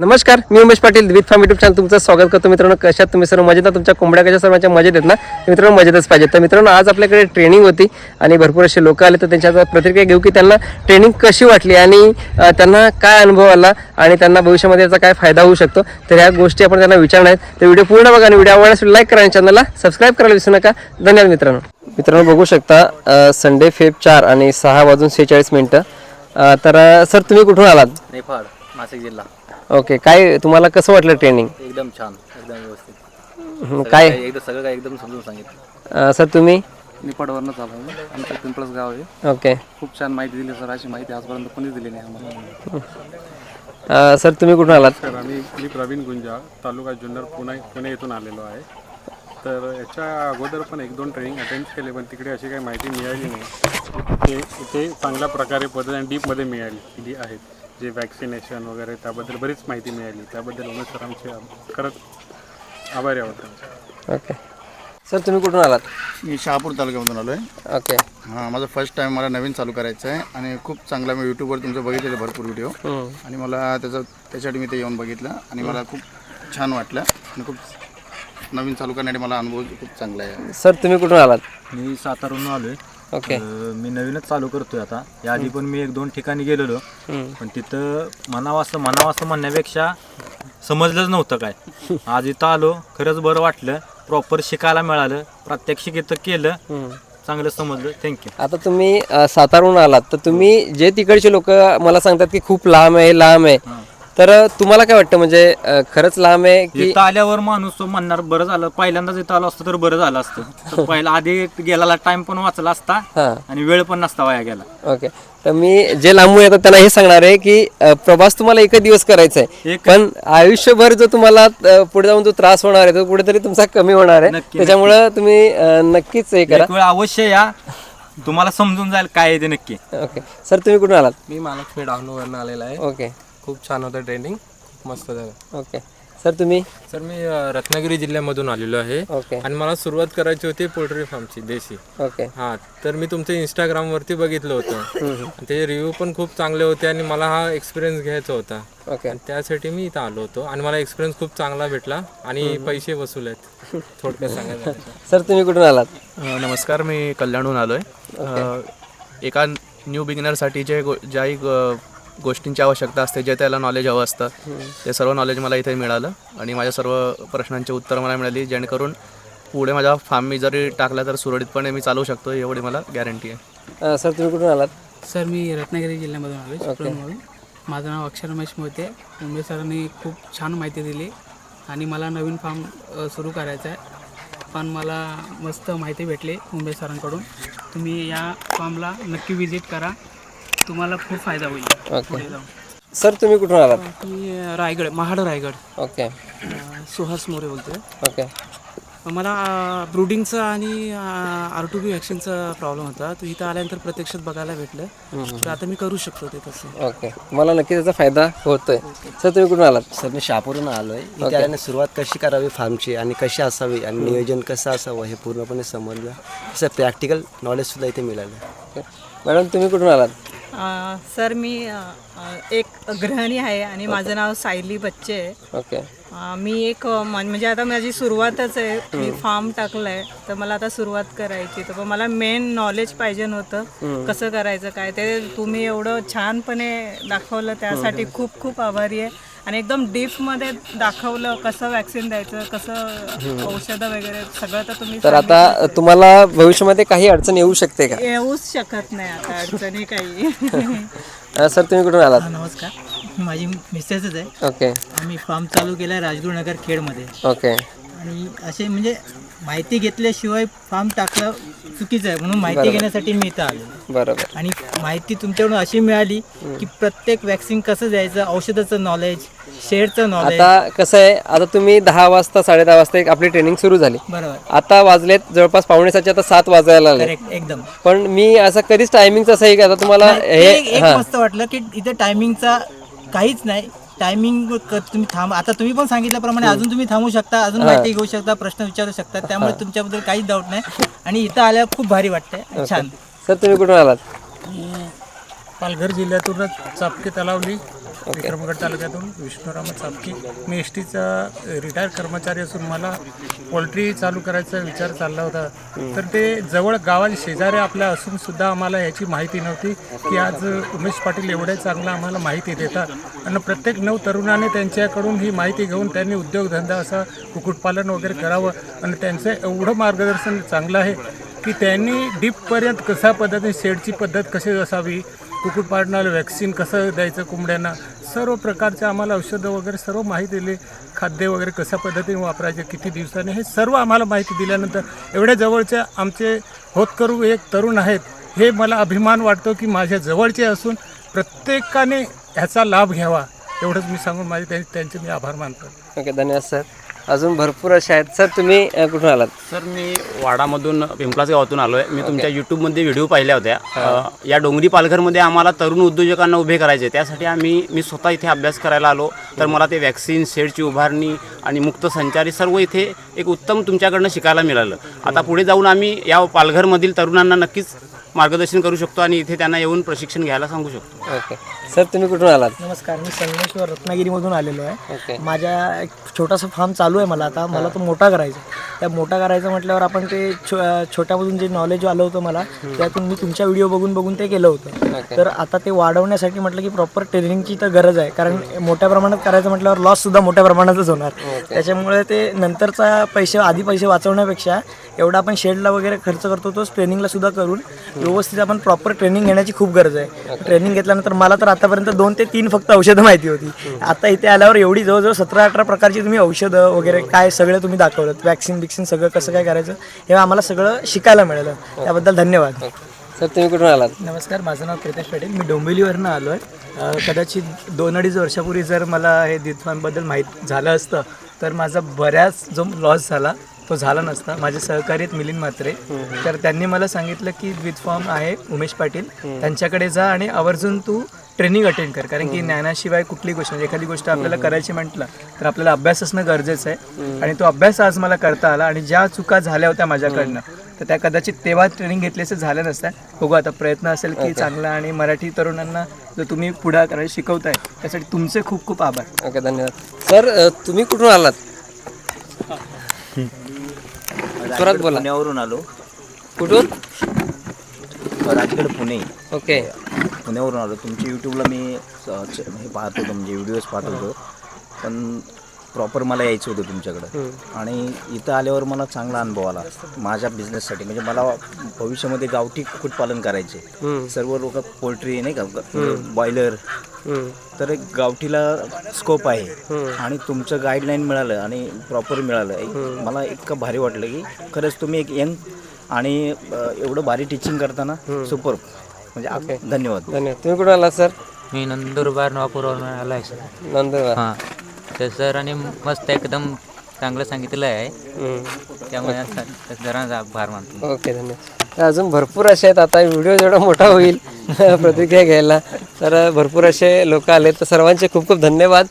नमस्कार मी Umesh Patil with farm YouTube channel तुमचं स्वागत करतो. मित्रांनो कशात तुम्ही सर्व मजेत ना तुमच्या कोंबड्या कशा सर्वांच्या मजेत आहेत ना? तर मित्रांनो मजेतच पाहिजे. तर मित्रांनो आज आपल्याकडे ट्रेनिंग होती आणि भरपूर असे लोक आले तर त्यांच्या प्रतिक्रिया घेऊ की त्यांना ट्रेनिंग कशी वाटली आणि त्यांना काय अनुभव आला आणि त्यांना भविष्यामध्ये याचा काय फायदा होऊ शकतो? तर ह्या गोष्टी आपण त्यांना विचारणार आहेत. तर व्हिडिओ पूर्ण बघा आणि व्हिडिओ आवडल्यास लाईक करा आणि चॅनलला सबस्क्राईब करायला विसरू नका. धन्यवाद मित्रांनो. मित्रांनो बघू शकता संडे फेब चार आणि सहा वाजून सेहेचाळीस मिनटं. तर सर तुम्ही कुठून आलात? नेपाळ नाशिक जिल्हा. ओके काय तुम्हाला कसं वाटलं ट्रेनिंग एकदम छान एकदम व्यवस्थित. काय? एकदम सगळं काही एकदम समजून सांगितलं. सर तुम्ही? निपाडवरनं चालू आहे. आमचं पिंपळस गाव आहे. ओके. खूप छान माहिती दिली सर अशी माहिती आजपर्यंत कोणीच दिली नाही आम्हाला. सर तुम्ही कुठून आलात? तर आम्ही मी प्रवीण गुंजा तालुका जुन्नर पुणे पुणे येथून आलेलो आहे. तर याच्या अगोदर पण एक दोन ट्रेनिंग अटेंड केले पण तिकडे अशी काही माहिती मिळाली नाही. ते इथे चांगल्या प्रकारे पद्धतीने डीपमध्ये मिळाली जी आहेत. जे वॅक्सिनेशन वगैरे त्याबद्दल बरीच माहिती मिळाली. त्याबद्दल उमेश सरांचे आम- खरंच आभारी आहोत ओके सर तुम्ही कुठून आलात? मी शहापूर तालुक्यामधून आलो आहे ओके हां माझं फर्स्ट टाईम मला नवीन चालू करायचं आहे आणि खूप चांगला मी यूट्यूबवर तुमचं बघितलेलं भरपूर व्हिडिओ हं. आणि मला त्याचं त्याच्यासाठी मी ते येऊन बघितलं आणि मला खूप छान वाटलं आणि खूप नवीन चालू करण्यासाठी मला अनुभव खूप चांगला आहे. सर तुम्ही कुठून आलात? मी सातारून आलोय. ओके. मी नवीनच चालू करतोय आता. याआधी पण मी एक दोन ठिकाणी गेलेलो. पण तिथं म्हणावं असं म्हणावं असं म्हणण्यापेक्षा समजलंच नव्हतं काय. आज इथं आलो खरंच बरं वाटलं. प्रॉपर शिकायला मिळालं. प्रात्यक्षिक इथं केलं. चांगलं समजलं. थँक्यू आता तुम्ही अं, सातारहून आलात. तर तुम्ही जे तिकडचे लोक मला सांगतात की खूप लांब आहे लांब आहे. तर तुम्हाला काय वाटतं? म्हणजे अं, खरंच लांब आहे की इथं आल्यावर माणूस तो म्हणणार बरं झालं. पहिल्यांदाच इथं आलो असतं तर बरं झालं असतं. तर पहिला आधी गेलेला टाइम पण वाचला असता हां. आणि वेळ पण नसता वाया गेला. ओके. तर मी जे लांबून येतात त्यांना हे सांगणार आहे की अं, प्रवास तुम्हाला एकच दिवस करायचा आहे. एक- पण आयुष्यभर जो तुम्हाला अं, पुढे जाऊन जो त्रास होणार आहे तो कुठेतरी तुमचा कमी होणार आहे. नक्की, त्याच्यामुळं तुम्ही अं, नक्कीच हे करा. एक वेळ अवश्य या. तुम्हाला समजून जाईल काय आहे ते नक्की. ओके. सर तुम्ही कुठून आलात? मी महालक्ष्मी डहाणूवरनं आलेला आहे. ओके. खूप छान होतं ट्रेनिंग मस्त झालं. ओके सर तुम्ही? सर मी अ, रत्नागिरी जिल्ह्यामधून आलेलो आहे. ओके आणि मला सुरुवात करायची होती पोल्ट्री फार्मची देशी. ओके हां तर मी तुमचं इंस्टाग्रामवरती बघितलं होतं. त्याचे रिव्ह्यू पण खूप चांगले होते आणि मला हा एक्सपिरियन्स घ्यायचा होता. ओके आणि त्यासाठी मी इथं आलो होतो आणि मला एक्सपिरियन्स खूप चांगला भेटला आणि पैसे वसूल आहेत. थोडक्यात सांगायचं झालं तर. सर तुम्ही कुठून आलात? अ, नमस्कार मी कल्याणहून आलो आहे एका न्यू बिगिनरसाठी जे गो ज्याही गो- गोष्टींची आवश्यकता असते जे त्याला नॉलेज हवं असतं. ते सर्व नॉलेज मला इथे मिळालं आणि माझ्या सर्व प्रश्नांची उत्तरं मला मिळाली जेणेकरून पुढे माझा फार्म मी जरी टाकला तर सुरळीतपणे मी चालू शकतो एवढी मला गॅरंटी आहे. सर तुम्ही कुठून आलात? सर मी रत्नागिरी जिल्ह्यामधून आलो चिपळूणमधून. माझं नाव अक्षर रमेश मोहिते. मुंबई सरांनी खूप छान माहिती दिली आणि मला नवीन फार्म सुरू करायचा आहे. पण मला मस्त माहिती भेटली मुंबई सरांकडून. तुम्ही या फार्मला नक्की विजिट करा. तुम्हाला खूप फायदा होईल. पुढे जाऊन. सर तुम्ही कुठून आलात? मी रायगड महाड रायगड. ओके. सुहास मोरे बोलतोय ओके. मला ब्रुडिंगचा आणि आर टू बी वॅक्सिनचा प्रॉब्लेम होता. तो इथं आल्यानंतर प्रत्यक्षात बघायला भेटलं. तर आता मी करू शकतो ते तसं. ओके. तुम्हाला नक्की त्याचा फायदा होतोय. सर तुम्ही कुठून आलात? सर मी शहापूरहून आलो आहे इथे आल्याने सुरुवात कशी करावी फार्मची आणि कशी असावी आणि नियोजन कसं असावं हे पूर्णपणे समजलं. तसं प्रॅक्टिकल नॉलेजसुद्धा इथे मिळालं. ओके. मॅडम तुम्ही कुठून आलात? सर मी एक गृहिणी आहे आणि माझं नाव सायली बच्चे आहे. ओके. मी एक म्हणजे आता माझी सुरुवातच आहे. मी फार्म टाकलं आहे तर मला आता सुरुवात करायची तर पण मला मेन नॉलेज पाहिजे नव्हतं. कसं करायचं काय ते तुम्ही एवढं छानपणे दाखवलं. त्यासाठी खूप खूप आभारी आहे. आणि एकदम डीपमध्ये दाखवलं कसं वॅक्सिन द्यायचं कसं औषधं वगैरे सगळं तर तुम्ही तर आता तुम्हाला भविष्यामध्ये काही अडचण येऊ शकते का? येऊच शकत नाही आता अडचणी काही. अं, सर तुम्ही कुठून आलात? नमस्कार. माझी मिसेसच आहे. ओके. आम्ही फार्म चालू केला आहे राजगुरुनगर खेडमध्ये. ओके. आणि असे म्हणजे माहिती घेतल्याशिवाय फार्म टाकलं चुकीचं आहे म्हणून माहिती घेण्यासाठी मी इथं आलो. बरोबर. आणि माहिती तुमच्याकडून अशी मिळाली की प्रत्येक वॅक्सिन कसं द्यायचं औषधाचं नॉलेज शेडचं नॉलेज. आता कसं आहे आता तुम्ही दहा वाजता साडे दहा वाजता एक आपली ट्रेनिंग सुरू झाली. बरोबर. आता वाजलेत जवळपास पावणे सातचे आता सात वाजायला आले करेक्ट एकदम. पण मी असं कधीच टायमिंगचं असं आहे की आता तुम्हाला हे एक मस्त वाटलं की इथे टायमिंगचा काहीच नाही. टायमिंग तुम्ही थांब आता तुम्ही पण सांगितल्याप्रमाणे अजून तुम्ही थांबू शकता अजून माहिती घेऊ शकता प्रश्न विचारू शकता. त्यामुळे तुमच्याबद्दल काहीच डाऊट नाही. आणि इथं आल्यावर खूप भारी वाटतंय. छान. सर तुम्ही कुठून आलात? पालघर जिल्ह्यातूनच चापके तलावली. विक्रमगड तालुक्यातून विष्णुराम चापकी. मी एस टीचा रिटायर कर्मचारी असून मला पोल्ट्री चालू करायचा विचार चालला होता. तर ते जवळ गावात शेजारी आपल्या असून सुद्धा आम्हाला याची माहिती नव्हती की आज उमेश पाटील एवढे चांगलं आम्हाला माहिती देतात. आणि प्रत्येक नऊ तरुणाने त्यांच्याकडून ही माहिती घेऊन त्यांनी उद्योगधंदा असा कुक्कुटपालन वगैरे करावं. आणि त्यांचं एवढं मार्गदर्शन चांगलं आहे की त्यांनी डीपपर्यंत कशा पद्धतीने शेडची पद्धत कशी असावी कुक्कुटपालनाला वॅक्सिन कसं द्यायचं कोंबड्यांना सर्व प्रकारचे आम्हाला औषधं वगैरे सर्व माहिती दिली. खाद्य वगैरे कशा पद्धतीने वापरायचे किती दिवसाने हे सर्व आम्हाला माहिती दिल्यानंतर एवढ्या जवळचे आमचे होतकरू एक तरुण आहेत. हे मला अभिमान वाटतो की माझ्या जवळचे असून प्रत्येकाने ह्याचा लाभ घ्यावा. एवढंच मी सांगून माझे त्यांचे मी आभार मानतो. ओके धन्यवाद सर. अजून भरपूर असे आहेत. सर तुम्ही अ, कुठून आलात? सर मी वाडामधून पिंपलाच गावातून आलो आहे मी तुमच्या यूट्यूबमध्ये व्हिडिओ पाहिल्या होत्या. अ, या डोंगरी पालघरमध्ये आम्हाला तरुण उद्योजकांना उभे करायचे. त्यासाठी आम्ही मी स्वतः इथे अभ्यास करायला आलो. तर मला ते वॅक्सिन शेडची उभारणी आणि मुक्त संचारी सर्व इथे एक उत्तम तुमच्याकडनं शिकायला मिळालं. आता पुढे जाऊन आम्ही या पालघरमधील तरुणांना नक्कीच मार्गदर्शन करू शकतो आणि इथे त्यांना येऊन प्रशिक्षण घ्यायला सांगू शकतो. ओके. सर तुम्ही कुठून आलात? नमस्कार मी संगमेश्वर रत्नागिरीमधून आलेलो आहे. ओके. माझ्या एक छोटासा फार्म चालू आहे मला आता. मला तो मोठा करायचा आहे. त्या मोठा करायचं म्हटल्यावर आपण ते छो छोट्यामधून जे नॉलेज आलं होतं मला त्यातून मी तुमच्या व्हिडिओ बघून बघून ते केलं होतं. तर आता ते वाढवण्यासाठी म्हटलं की प्रॉपर ट्रेनिंगची तर गरज आहे. कारण मोठ्या प्रमाणात करायचं म्हटल्यावर लॉस सुद्धा मोठ्या प्रमाणातच होणार. त्याच्यामुळे ते नंतरचा पैसे आधी पैसे वाचवण्यापेक्षा एवढा आपण शेडला वगैरे खर्च करतो तोच ट्रेनिंगला सुद्धा करून व्यवस्थित आपण प्रॉपर ट्रेनिंग घेण्याची खूप गरज आहे. ट्रेनिंग घेतल्यानंतर मला तर आतापर्यंत दोन ते तीन फक्त औषधं माहिती होती. आता इथे आल्यावर एवढी जवळजवळ सतरा अठरा प्रकारची तुम्ही औषधं वगैरे काय सगळं तुम्ही दाखवलं. वॅक्सिन बिक्सिन सगळं कसं काय करायचं हे आम्हाला सगळं शिकायला मिळालं. त्याबद्दल धन्यवाद. सर तुम्ही कुठून आलात? नमस्कार माझं नाव प्रितेश पाटील मी डोंबिवलीवरनं आलो आहे कदाचित दोन अडीच वर्षापूर्वी जर मला हे दिथवांबद्दल माहीत झालं असतं तर माझा बऱ्याच जो लॉस झाला तो झाला नसता. माझे सहकारी आहेत मिलिंद म्हात्रे. तर त्यांनी मला सांगितलं की द्वित फॉर्म आहे उमेश पाटील. त्यांच्याकडे जा आणि आवर्जून तू ट्रेनिंग अटेंड कर. कारण की ज्ञानाशिवाय कुठली गोष्ट म्हणजे एखादी गोष्ट आपल्याला करायची म्हटलं तर आपल्याला अभ्यास असणं गरजेचं आहे. आणि तो अभ्यास आज मला करता आला आणि ज्या चुका झाल्या होत्या माझ्याकडनं तर त्या कदाचित तेव्हा ट्रेनिंग घेतल्याचं झालं नसतं. बघू आता प्रयत्न असेल की चांगला आणि मराठी तरुणांना जर तुम्ही पुढे करायला शिकवताय त्यासाठी तुमचे खूप खूप आभार. ओके धन्यवाद. सर तुम्ही कुठून आलात? जोरात बोला. पुण्यावरून आलो. कुठून? राजगड पुणे. ओके. पुण्यावरून आलो. तुमच्या यूट्यूबला मी स- च- हे पाहत होतो म्हणजे व्हिडिओज पाहत होतो पण प्रॉपर मला यायचं होतं तुमच्याकडं. आणि इथं आल्यावर मला चांगला अनुभव आला. माझ्या बिझनेससाठी म्हणजे मला भविष्यामध्ये गावठी कुक्कुटपालन करायचे. सर्व लोक पोल्ट्री नाही का? बॉयलर तर एक गावठीला स्कोप आहे. आणि तुमचं गाईडलाईन मिळालं आणि प्रॉपर मिळालं. मला इतकं भारी वाटलं की खरंच तुम्ही एक यंग आणि अ, एवढं भारी टीचिंग करताना सुपर म्हणजे आप- धन्यवाद. धन्यवाद. तुम्ही कुठून आलात सर? मी नंदुरबार नवापूरवरून आलो आहे सर. नंदुरबार. हां. तर सर आणि मस्त एकदम चांगलं सांगितलं आहे. त्यामुळे जरा आभार मानतो. ओके धन्यवाद. तर अजून भरपूर असे आहेत. आता व्हिडिओ जेवढा मोठा होईल प्रतिक्रिया घ्यायला. तर भरपूर असे लोक आले. तर सर्वांचे खूप खूप धन्यवाद.